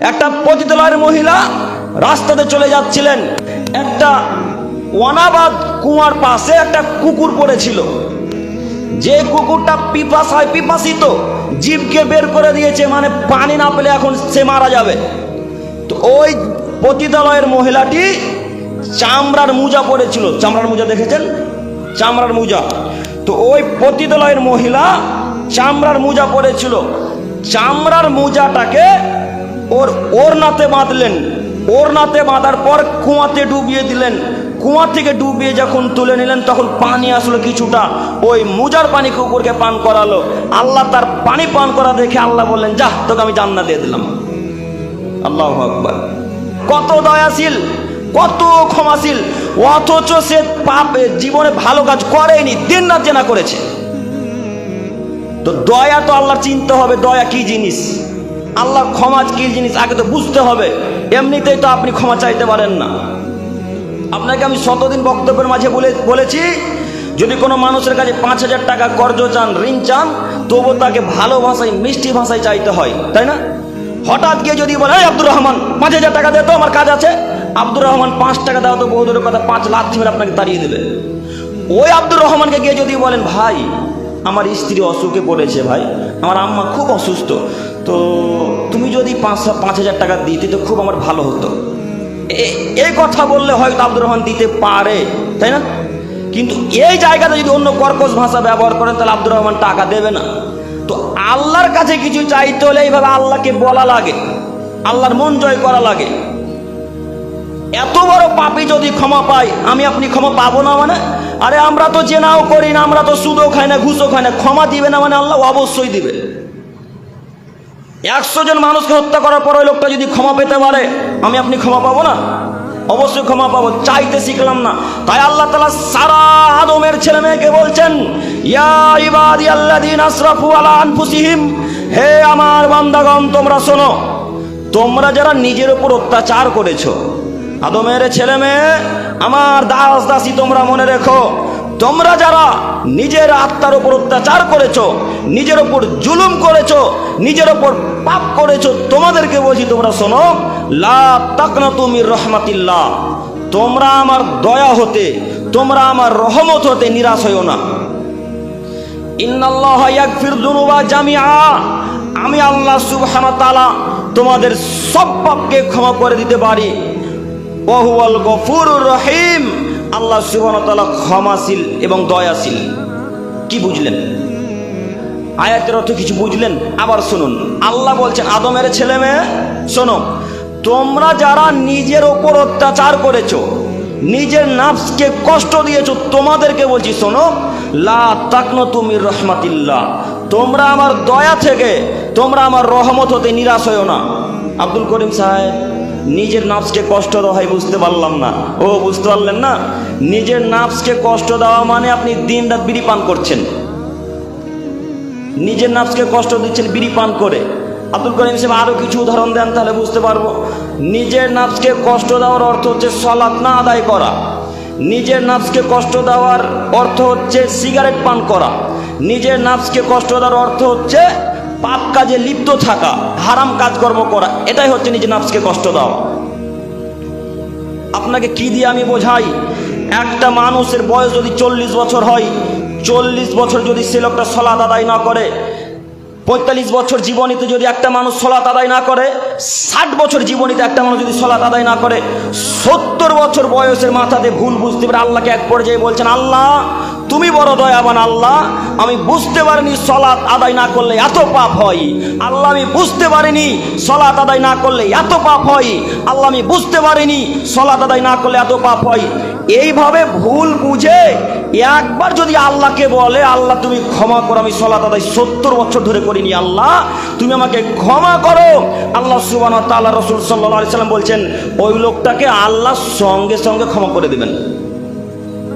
একটা পতিতলয়ের মহিলা রাস্তাতে চলে যাচ্ছিলেন। একটা অনাবাদ কুয়ার পাশে একটা কুকুর পড়েছিল। যে কুকুরটা পিপাসায় পিপাসিত, জীবকে বের করে দিয়েছে মানে পানি না পেলে এখন সে মারা যাবে। তো ওই পতিতালয়ের মহিলাটি চামড়ার মোজা পরেছিল চামড়ার মোজা দেখেছেন? চামড়ার মোজা। তো ওই পতিতালয়ের মহিলা চামড়ার মোজা পরেছিল চামড়ার মোজাটাকে ওর ওর নাতে বাঁধলেন। ওর নাতে বাঁধার পর কুয়াতে ডুবিয়ে দিলেন। কুয়া থেকে ডুবিয়ে যখন তুলে নিলেন, তখন পানি আসলো কিছুটা। ওই মুজার পানি কুকুরকে পান করালো। আল্লাহ তার পানি পান করা দেখে আল্লাহ বললেন, যাহ, তোকে আমি জান্নাত দিয়ে দিলাম। আল্লাহ আকবার। কত দয়াশীল, কত ক্ষমাশীল, অথচ সে পাপ জীবনে ভালো কাজ করেনি, দিন রাত জেনা করেছে। তো দয়া তো আল্লাহর চিনতে হবে, দয়া কি জিনিস? আল্লাহ ক্ষমা কি জিনিস আগে তো বুঝতে হবে। এমনিতেই তো আপনি ক্ষমা চাইতে পারেন না। আপনাকে আমি শতদিন বক্তব্যের মাঝে বলে বলেছি, যদি কোনো মানুষের কাছে পাঁচ হাজার টাকা কর্জ চান, ঋণ চান, তবু তাকে ভালো ভাষায়, মিষ্টি ভাষায় চাইতে হয়, তাই না? হঠাৎ গিয়ে যদি বলে, "এই আব্দুর রহমান, পাঁচ হাজার টাকা দে তো, আমার কাজ আছে। আব্দুর রহমান পাঁচ টাকা দাও তো বহুদূরের কথা, পাঁচ লাখ মেরে আপনাকে তাড়িয়ে দেবে। ওই আব্দুর রহমানকে গিয়ে যদি বলেন, ভাই, আমার স্ত্রী অসুখে পড়েছে ভাই, আমার আম্মা খুব অসুস্থ। তো তুমি যদি পাঁচ পাঁচ হাজার টাকা দিতে, তো খুব আমার ভালো হতো। এ- কথা বললে হয়তো আব্দুর রহমান দিতে পারে, তাই না? কিন্তু এই জায়গাতে যদি অন্য কর্কশ ভাষা ব্যবহার করেন, তাহলে আব্দুর রহমান টাকা দেবে না। তো আল্লাহর কাছে কিছু চাইতে হলে এইভাবে আল্লাহকে বলা লাগে, আল্লাহর মন জয় করা লাগে। এত বড় পাপি যদি ক্ষমা পাই আমি আপনি ক্ষমা পাবো না মানে? আরে আমরা তো জেনাও করি না, আমরা তো সুদও খাই না, ঘুষও খাই না, ক্ষমা দিবে না মানে আল্লাহ অবশ্যই দিবে। একশো জন মানুষকে হত্যা করার পর ওই লোকটা যদি ক্ষমা পেতে পারে, আমি আপনি ক্ষমা পাবো না? অবশ্যই ক্ষমা পাবো, চাইতে শিখলাম না। তাই আল্লাহ তালা সারা আদমের ছেলে মেয়েকে বলছেন হে আমার বান্দাগণ, তোমরা শোনো, তোমরা যারা নিজের উপর অত্যাচার করেছ, আদমের ছেলে মেয়ে, আমার দাস দাসী তোমরা মনে রেখো তোমরা যারা নিজের আত্মার উপর অত্যাচার করেছ, নিজের ওপর জুলুম করেছ, নিজের ওপর পাপ করেছ, তোমাদেরকে বলছি তোমরা শোনো, লা তাকনা তুমি রহমাতিল্লাহ। তোমরা আমার দয়া হতে, তোমরা আমার রহমত হতে নিরাশ হইও না। ইন্নাল্লাহ ইয়াগফির যুনুবা জামিআ। আমি আল্লাহ সুবহানাহু তাআলা তোমাদের সব পাপকে ক্ষমা করে দিতে পারি। ওহুয়াল গফুরুর রহিম। আল্লাহ তাআলা ক্ষমাশীল এবং দয়াশীল। কি বুঝলেন? আয়াতের অর্থ কিছু বুঝলেন? আবার শুনুন। আল্লাহ বলছেন আদমের ছেলে মেয়ে, শোনো, তোমরা যারা নিজের ওপর অত্যাচার করেছ, নিজের নাফসকে কষ্ট দিয়েছ, তোমাদেরকে বলছি, শোনো, লা তাকনো তুমি রহমাতিল্লা তোমরা আমার দয়া থেকে, তোমরা আমার রহমত হতে নিরাশ হয়েও না। আব্দুল করিম সাহেব নিজের নাফসকে কষ্ট দেওয়া হয় বুঝতে পারলাম না। ও বুঝতে পারলেন না? নিজের নাফসকে কষ্ট দেওয়া মানে আপনি দিন রাত বিড়ি পান করছেন। নিজের নাফসকে কষ্ট দিচ্ছেন বিড়ি পান করে। আব্দুল করিম সাহেব আরও কিছু উদাহরণ দেন তাহলে বুঝতে পারব। নিজের নাফসকে কষ্ট দেওয়ার অর্থ হচ্ছে সলাৎ না আদায় করা। নিজের নাফসকে কষ্ট দেওয়ার অর্থ হচ্ছে সিগারেট পান করা। নিজের নাফসকে কষ্ট দেওয়ার অর্থ হচ্ছে পাপ কাজে লিপ্ত থাকা, হারাম কাজকর্ম করা, এটাই হচ্ছে নিজের নাফসকে কষ্ট দেওয়া। আপনাকে কি দিয়ে আমি বোঝাই? একটা মানুষের বয়স যদি চল্লিশ বছর হয়, চল্লিশ বছর যদি সে লোকটা সলাদ আদায় না করে পঁয়তাল্লিশ বছর জীবনীতে যদি একটা মানুষ সলাত আদায় না করে, ষাট বছর জীবনীতে একটা মানুষ যদি সলাত আদায় না করে, সত্তর বছর বয়সের মাথাতে ভুল বুঝতে পারে আল্লাহকে এক পর্যায়ে বলছেন, আল্লাহ, তুমি বড় দয়াবান আল্লাহ, আমি বুঝতে পারিনি সলাৎ আদায় না করলে এত পাপ হয়। আল্লাহ, আমি বুঝতে পারিনি সলাৎ আদায় না করলে এত পাপ হয়। আল্লাহ, আমি বুঝতে পারিনি সলাৎ আদায় না করলে এত পাপ হয়। এইভাবে ভুল বুঝে একবার যদি আল্লাহকে বলে, আল্লাহ, তুমি ক্ষমা করো, আমি সলা আদায় সত্তর বছর ধরে করিনি, আল্লাহ, তুমি আমাকে ক্ষমা করো। আল্লাহ সুবান তাল্লাহ রসুল সাল্লাম বলছেন, ওই লোকটাকে আল্লাহ সঙ্গে সঙ্গে ক্ষমা করে দেবেন।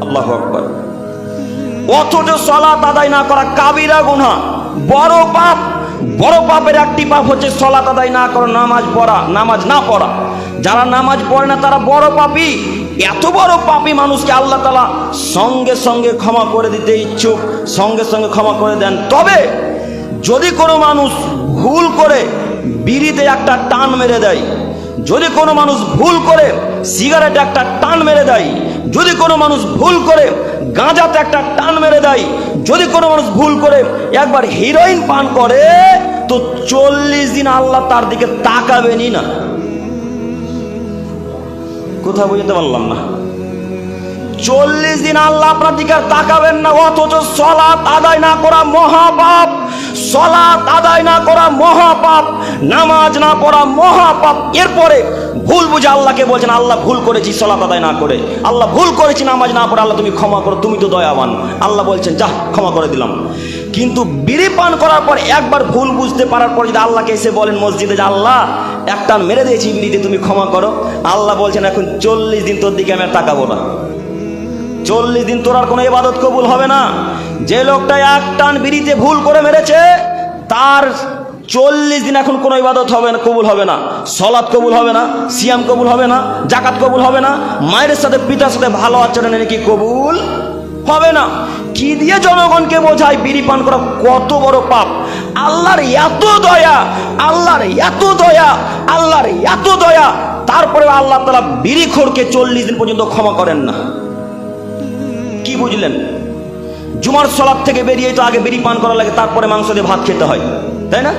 আল্লাহ আকবর। অথচ সলাত আদায় না করা কাবিরা গুনা বড় পাপ, বড় পাপের একটি পাপ হচ্ছে সলাত আদায় না করা, নামাজ পড়া, নামাজ না পড়া। যারা নামাজ পড়ে না, তারা বড় পাপী। এত বড় পাপী মানুষকে আল্লাহ তালা সঙ্গে সঙ্গে ক্ষমা করে দিতে ইচ্ছুক, সঙ্গে সঙ্গে ক্ষমা করে দেন। তবে যদি কোনো মানুষ ভুল করে, বিড়িতে একটা টান মেরে দেয়, যদি কোনো মানুষ ভুল করে, সিগারেটে একটা টান মেরে দেয়, যদি কোনো মানুষ ভুল করে, গাঁজাতে একটা টান মেরে দেয়, যদি কোনো মানুষ ভুল করে, একবার হিরোইন পান করে, তো চল্লিশ দিন আল্লাহ তার দিকে তাকাবেনি না। কোথাও বুঝতে পারলাম না। চল্লিশ দিন আল্লাহ আপনার দিকে তাকাবেন না, অথচ সলাৎ আদায় না করা মহাপাপ, সলাৎ আদায় না করা মহাপাপ, নামাজ না পড়া মহাপাপ, এরপরে ভুল বুঝে আল্লাহকে বলছেন, আল্লাহ ভুল করেছি, সলাৎ আদায় না করে। আল্লাহ ভুল করেছি, নামাজ না পড়ে, আল্লাহ তুমি ক্ষমা করো, তুমি তো দয়াবান। আল্লাহ বলছেন, যা, ক্ষমা করে দিলাম। কিন্তু বিড়ি পান করার পর একবার ভুল বুঝতে পারার পর যদি আল্লাহকে এসে বলেন মসজিদে যে, আল্লাহ, একটা মেরে দিয়েছি বিড়িতে তুমি ক্ষমা করো। আল্লাহ বলছেন, এখন চল্লিশ দিন তোর দিকে আমি আর তাকাবো না। চল্লিশ দিন তোর আর কোনো ইবাদত কবুল হবে না। যে লোকটা এক টান বিড়িতে ভুল করে মেরেছে, তার চল্লিশ দিন এখন কোনো ইবাদত হবে না, কবুল হবে না। সলাৎ কবুল হবে না, সিয়াম কবুল হবে না জাকাত কবুল হবে না। মায়ের সাথে, পিতার সাথে ভালো আচরণ নাকি কবুল হবে না। কি দিয়ে জনগণকে বোঝায়? বিড়ি পান করা কত বড় পাপ। আল্লাহর এত দয়া, আল্লাহর এত দয়া, আল্লাহর এত দয়া। তারপরে আল্লাহ তালা বিড়ি খোরকে চল্লিশ দিন পর্যন্ত ক্ষমা করেন না। কি বুঝলেন? জুমার সলাপ থেকে বেরিয়ে তো আগে বিড়ি পান করা লাগে, তারপরে মাংস দিয়ে ভাত খেতে হয়। তাই না?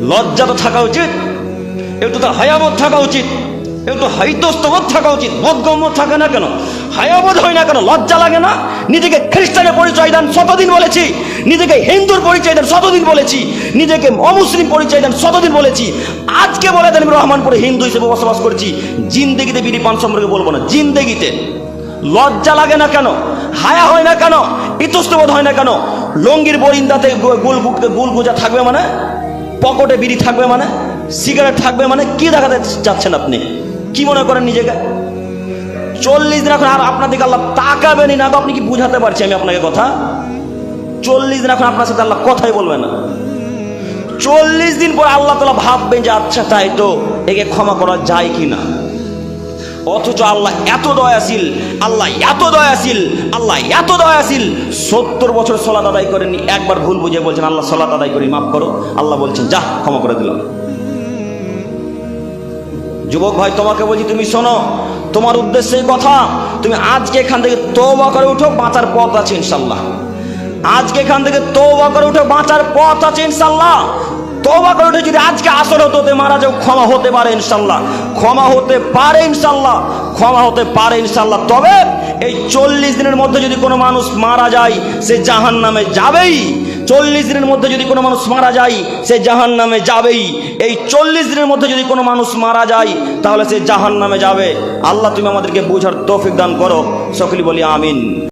লজ্জা তো থাকা উচিত। একটু তো হায়াবত থাকা উচিত। একটু হাইতস্তবোধ থাকা উচিত, বোধগম্য থাকে না কেন? হায়াবোধ হয় না কেন? লজ্জা লাগে না? নিজেকে খ্রিস্টানের পরিচয় দেন, শতদিন বলেছি। নিজেকে হিন্দুর পরিচয় দেন, শতদিন বলেছি। নিজেকে অমুসলিম পরিচয় দেন, শতদিন বলেছি। আজকে বলে দেন আমি রহমানপুরে হিন্দু হিসেবে বসবাস করছি। জিন্দেগিতে বিড়ি পান সম্পর্কে বলব না, জিন্দেগিতে। লজ্জা লাগে না কেন? হায়া হয় না কেন? ইতস্তবোধ হয় না কেন? লঙ্গির বরিন্দাতে গুল গোল গুজা থাকবে মানে? পকেটে বিড়ি থাকবে মানে? সিগারেট থাকবে মানে? কি দেখাতে চাচ্ছেন আপনি? কি মনে করেন নিজেকে? চল্লিশ দিন এখন আর আপনার দিকে আল্লাহ তাকাবেনই না আপনি কি বুঝাতে পারছি আমি আপনাকে কথা? চল্লিশ দিন এখন আপনার সাথে আল্লাহ কথাই বলবে না। চল্লিশ দিন পর আল্লাহ তালা ভাববেন যে আচ্ছা তাই তো, একে ক্ষমা করা যায় কি না অথচ আল্লাহ এত দয়াশীল, আল্লাহ এত দয়াশীল, আল্লাহ এত দয়াশীল। সত্তর বছর সলাত আদায় করেনি একবার ভুল বুঝে বলছেন, আল্লাহ সলাত আদায় করি, মাফ করো। আল্লাহ বলছেন, যা, ক্ষমা করে দিলাম। যুবক ভাই, তোমাকে বলছি, তুমি শোনো, তোমার উদ্দেশ্যে কথা, তুমি আজকে এখান থেকে তৌবা করে উঠো, বাঁচার পথ আছে ইনশাল্লাহ আজকে এখান থেকে তৌবা করে উঠো, বাঁচার পথ আছে ইনশাল্লাহ তৌবা করে যদি আজকে আসর হতে মারা যাও, ক্ষমা হতে পারে ইনশাল্লাহ ক্ষমা হতে পারে ইনশাল্লাহ ক্ষমা হতে পারে ইনশাল্লাহ তবে এই চল্লিশ দিনের মধ্যে যদি কোনো মানুষ মারা যায়, সে জাহান নামে যাবেই। চল্লিশ দিনের মধ্যে যদি কোনো মানুষ মারা যায়, সে জাহান নামে যাবেই। এই চল্লিশ দিনের মধ্যে যদি কোনো মানুষ মারা যায়, তাহলে সে জাহান নামে যাবে। আল্লাহ তুমি আমাদেরকে বোঝার তৌফিক দান করো। সকলি বলি আমিন।